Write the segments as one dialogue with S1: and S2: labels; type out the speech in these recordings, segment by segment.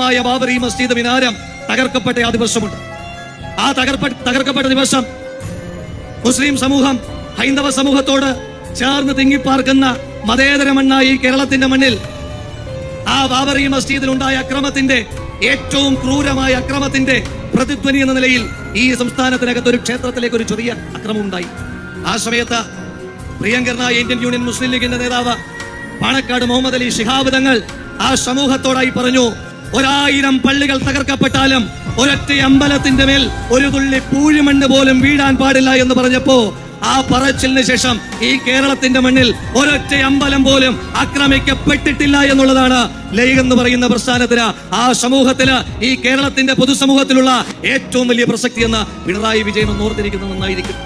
S1: മഹിതമായ ബാബറി മസ്ജിദ് മിനാരം തകർക്കപ്പെട്ട ആ ദിവസമുണ്ട്. ആ തകർപ്പ തകർക്കപ്പെട്ട ദിവസം മുസ്ലിം സമൂഹം ഹൈന്ദവ സമൂഹത്തോട് ചേർന്ന് തിങ്ങിപ്പാർക്കുന്ന മതേതര മണ്ണായി കേരളത്തിന്റെ മണ്ണിൽ ആ ബാബറി മസ്ജിദിൽ ഉണ്ടായ അക്രമത്തിന്റെ ഏറ്റവും ക്രൂരമായ അക്രമത്തിന്റെ പ്രതിധ്വനി എന്ന നിലയിൽ ഈ സംസ്ഥാനത്തിനകത്ത് ഒരു ക്ഷേത്രത്തിലേക്ക് ഒരു ചെറിയ അക്രമം ഉണ്ടായി. ആ സമയത്ത് പ്രിയങ്കരനായ ഇന്ത്യൻ യൂണിയൻ മുസ്ലിം ലീഗിന്റെ നേതാവ് പാണക്കാട് മുഹമ്മദ് അലി ശിഹാബ് തങ്ങൾ ആ സമൂഹത്തോടായി പറഞ്ഞു ഒരായിരം പള്ളികൾ തകർക്കപ്പെട്ടാലും ഒരൊറ്റ അമ്പലത്തിന്റെ മേൽ ഒരു തുള്ളി പൂഴിമണ്ണ് പോലും വീഴാൻ പാടില്ല എന്ന് പറഞ്ഞപ്പോ ആ പറച്ചിലിന് ശേഷം ഈ കേരളത്തിന്റെ മണ്ണിൽ ഒരൊറ്റ അമ്പലം പോലും ആക്രമിക്കപ്പെട്ടിട്ടില്ല എന്നുള്ളതാണ് ലൈഗ് എന്ന് പറയുന്ന പ്രസ്ഥാനത്തിന് ആ സമൂഹത്തിന് ഈ കേരളത്തിന്റെ പൊതുസമൂഹത്തിലുള്ള ഏറ്റവും വലിയ പ്രസക്തി എന്ന് പിണറായി വിജയൻ ഒന്ന് ഓർത്തിരിക്കുന്നത് നന്നായിരിക്കും.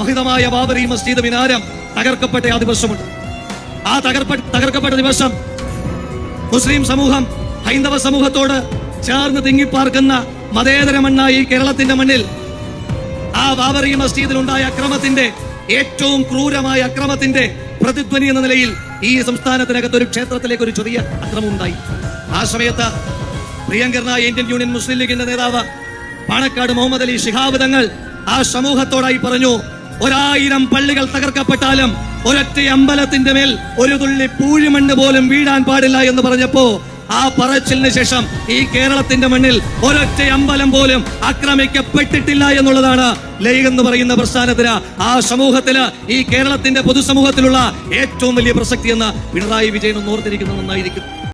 S1: മഹിതമായ ബാബറി മസ്ജിദ് മിനാരം തകർക്കപ്പെട്ട ആ ദിവസമുണ്ട്. ആ തകർപ്പ തകർക്കപ്പെട്ട ദിവസം മുസ്ലിം സമൂഹം ഹൈന്ദവ സമൂഹത്തോട് ചേർന്ന് തിങ്ങിപ്പാർക്കുന്ന മതേതര മണ്ണായി കേരളത്തിന്റെ മണ്ണിൽ ആ ബാബറി മസ്ജിദിൽ ഉണ്ടായ അക്രമത്തിന്റെ ഏറ്റവും ക്രൂരമായ അക്രമത്തിന്റെ പ്രതിധ്വനി എന്ന നിലയിൽ ഈ സംസ്ഥാനത്തിനകത്ത് ഒരു ക്ഷേത്രത്തിലേക്ക് ഒരു ചെറിയ അക്രമം ഉണ്ടായി ആ സമയത്ത് പ്രിയങ്കരനായ ഇന്ത്യൻ യൂണിയൻ മുസ്ലിം ലീഗിന്റെ നേതാവ് പാണക്കാട് മുഹമ്മദ് അലി ശിഹാബ് തങ്ങൾ ആ സമൂഹത്തോടായി പറഞ്ഞു ഒരായിരം പള്ളികൾ തകർക്കപ്പെട്ടാലും ഒരൊറ്റ അമ്പലത്തിന്റെ മേൽ ഒരു തുള്ളി പൂഴിമണ്ണ് പോലും വീഴാൻ പാടില്ല എന്ന് പറഞ്ഞപ്പോ ആ പറച്ചിലിന് ശേഷം ഈ കേരളത്തിന്റെ മണ്ണിൽ ഒരൊറ്റ അമ്പലം പോലും ആക്രമിക്കപ്പെട്ടിട്ടില്ല എന്നുള്ളതാണ് ലൈഗ് എന്ന് പറയുന്ന പ്രസ്ഥാനത്തിന് ആ സമൂഹത്തിന് ഈ കേരളത്തിന്റെ പൊതുസമൂഹത്തിലുള്ള ഏറ്റവും വലിയ പ്രസക്തി എന്ന് പിണറായി വിജയൻ ഒന്ന് നന്നായിരിക്കും.